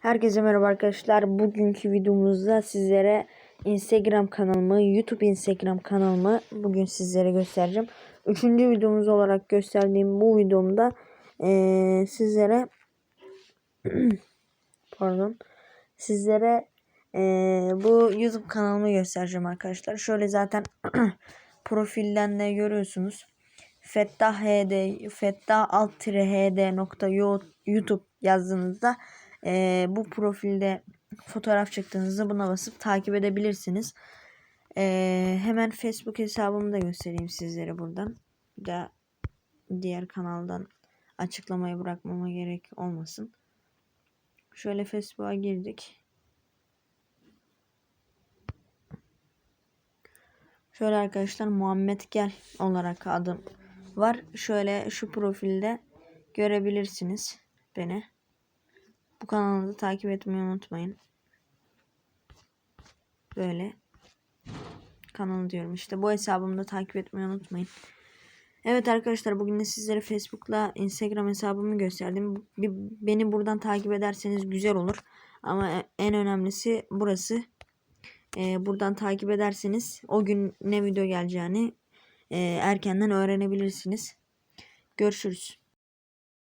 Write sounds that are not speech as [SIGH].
Herkese merhaba arkadaşlar. Bugünkü videomuzda sizlere Instagram kanalımı, YouTube Instagram kanalımı bugün sizlere göstereceğim. Üçüncü videomuz olarak gösterdiğim bu videomda eee, sizlere [CLEARS THROAT] pardon sizlere eee, bu YouTube kanalımı göstereceğim arkadaşlar. Şöyle zaten [CLEARS THROAT] profilden de görüyorsunuz. Fettah HD Fettah alt HD nokta yo- YouTube yazdığınızda eee, bu profilde fotoğraf çıktığınızda buna basıp takip edebilirsiniz. Eee, hemen Facebook hesabımı da göstereyim sizlere buradan. Bir daha diğer kanaldan açıklamayı bırakmama gerek olmasın. Şöyle Facebook'a girdik. Şöyle arkadaşlar Muhammed Gel olarak adım var. Şöyle şu profilde görebilirsiniz beni. Bu kanalı da takip etmeyi unutmayın. Böyle kanalı diyorum işte. Bu hesabımı da takip etmeyi unutmayın. Evet arkadaşlar bugün de sizlere Facebook'la Instagram hesabımı gösterdim. Beni buradan takip ederseniz güzel olur. Ama en önemlisi burası. Ee, buradan takip ederseniz o gün ne video geleceğini e, erkenden öğrenebilirsiniz. Görüşürüz.